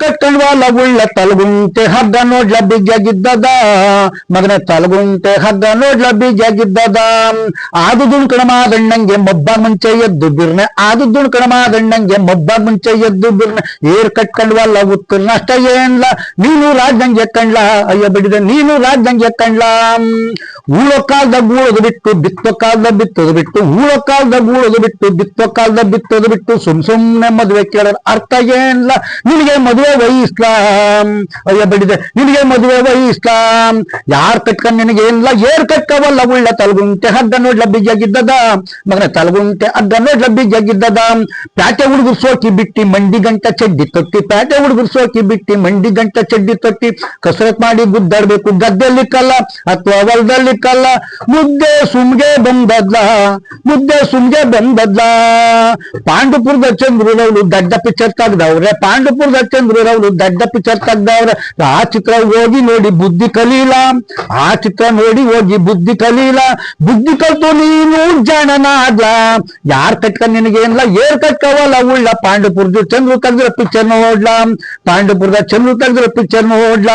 ಕಟ್ಕೊಂಡ್ವಲ್ಲ ಉಳ್ಳ ತಲಗುಂಟೆ ಹಗ್ಗ ನೋಡ್ಲ ಬಿಜ್ಜಾಗಿದ್ದದ ಮಗನ ತಲಗುಂಟೆ ಹಗ್ಗ ನೋಡ್ಲ ಬಿಜ್ಜಾಗಿದ್ದದ ಆದು ದುಣ್ಕಣ ಮಾದಣ್ಣಂಗೆ ಮೊಬ್ಬ ಮುಂಚೆ ಎದ್ದು ಬಿರ್ನೆ. ಆದು ದುಣ್ಕಣ ಮಾದಣ್ಣಂಗೆ ಮೊಬ್ಬ ಮುಂಚೆ ಎದ್ದು ಬಿರ್ನೆ. ಏರ್ ಕಟ್ಕೊಂಡ್ವಲ್ಲ ಉತ್ತರ ನಷ್ಟ ಏನ್ಲ? ನೀನು ರಾಜ್ದಂಗೆ ಕಂಡ್ಲ ಅಯ್ಯ ಬಿಡಿದ, ನೀನು ರಾಜ್ದಂಗೆ ಕಂಡ್ಲ ಉಳೋ ಕಾಲ್ದಾಗ ಗೂಳದು ಬಿಟ್ಟು ಬಿತ್ತೋ ಕಾಲದ ಬಿತ್ತೋದು ಬಿಟ್ಟು ಹೂಳೋ ಕಾಲ್ದಾಗ ಗೂಳದು ಬಿಟ್ಟು ಬಿತ್ತೋ ಕಾಲದ ಬಿತ್ತೋದು ಬಿಟ್ಟು ಸುಮ್ ಸುಮ್ನೆ ಮದುವೆ ಕೇಳೋರ್ ಅರ್ಥ ಏನ್ಲ? ನಿನಗೆ ಮದುವೆ ವಹಿಸ್ಲಾಂ. ಅಯ್ಯ ಬಿಡಿದೆ, ನಿನಗೆ ಮದುವೆ ಇಸ್ಲಾಂ ಯಾರ್ ಕಟ್ಕೊಂಡ್ ನಿನಗೆ ಇಲ್ಲ, ಏರ್ ಕಟ್ಕವಲ್ಲ ಉಳ್ಳ ತಲಗುಂಟೆ ಹಗ್ಗ ನೋಡ್ಲ ಬಿಜ್ಜಾಗಿದ್ದದ. ಮಗನ ತಲಗುಂಟೆ ಹಗ್ಗ ನೋಡ್ಲ ಬಿಜ್ಜಾಗಿದ್ದದ. ಪ್ಯಾಟೆ ಹುಡುಗರು ಸೋಕಿ ಬಿಟ್ಟಿ ಮಂಡಿ ಗಂಟ ಚಡ್ಡಿ ತೊಟ್ಟಿ, ಪ್ಯಾಟೆ ಹುಡುಗರು ಸೋಕಿ ಬಿಟ್ಟಿ ಮಂಡಿ ಗಂಟ ಚಡ್ಡಿ ತೊಟ್ಟಿ. ಕಸರತ್ ಮಾಡಿ ಗುದ್ದಾಡ್ಬೇಕು ಗದ್ದೆಲ್ಲಿ ಕಲ್ಲ, ಅಥವಾ ಹೊಲದಲ್ಲಿ ಕಲ್ಲ. ಮುದ್ದೆ ಸುಮ್ಗೆ ಬಂದದ್ಲ ಮುದ್ದೆ ಸುಮ್ಗೆ ಬಂದದ್ಲ ಪಾಂಡುಪುರದ ಚಂದ್ರರವ್ರು ದಡ್ಡ ಪಿಕ್ಚರ್ ತೆಗ್ದವ್ರೆ ಪಾಂಡುಪುರದ ಚಂದ್ರರವ್ರು ದಡ್ಡ ಪಿಕ್ಚರ್ ತೆಗ್ದವ್ರೆ. ಆ ಚಿತ್ರ ಹೋಗಿ ನೋಡಿ ಬುದ್ಧಿ ಕಲೀಲ. ಆ ಚಿತ್ರ ನೋಡಿ ಹೋಗಿ ಬುದ್ಧಿ ಕಲೀಲ. ಬುದ್ಧಿ ಕಲ್ತು ನೀನು ಜನನಾದ ಯಾರ್ ಕಟ್ಕ ನಿನಗೆ ಏನಿಲ್ಲ ಏರ್ ಕಟ್ಕವಲ್ಲ ಉಳ್ಳ. ಪಾಂಡುಪುರದ ಚಂದ್ರು ತೆಗ್ದಿರೋ ಪಿಕ್ಚರ್ ನೋಡ್ಲ ಪಾಂಡುಪುರದ ಚಂದ್ರು ತೆಗ್ದಿರೋ ಪಿಕ್ಚರ್ ನೋಡ್ಲ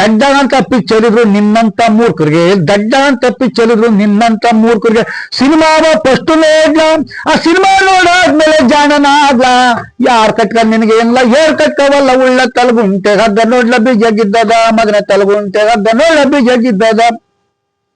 ದಡ್ಡ ಅಂತ ಪಿಕ್ಚರ್ ಇದ್ರು ನಿನ್ನಂತ ಮೂರ್ಖರಿಗೆ. ದಡ್ಡ ಅಂತ ಪಿಕ್ಚರ್ ಇದ್ರು ನಿನ್ನಂತ ಮೂರ್ಖರಿಗೆ. ಸಿನಿಮಾವ ಫಸ್ಟ್ ನೋಡ್ಲ ಆ ಸಿನಿಮಾ ನೋಡಾದ್ಮೇಲೆ ಜಾಣನಾದ್ಲ ಯಾರ್ ಕಟ್ಕ ನಿನಗೆ ಏರ್ ಏರ್ ಕಟ್ಕವಲ್ಲ ಉಳ್ಳ ತಲಗುಂಟೆ ಹಗ್ಗ ನೋಡ್ಲ ಬೀಜಗಿದ್ದದ ಮಗನ ತಲಗುಂಟೆ ಹಗ್ಗ ನೋಡ್ಲ ಬೀಜಗಿದ್ದದ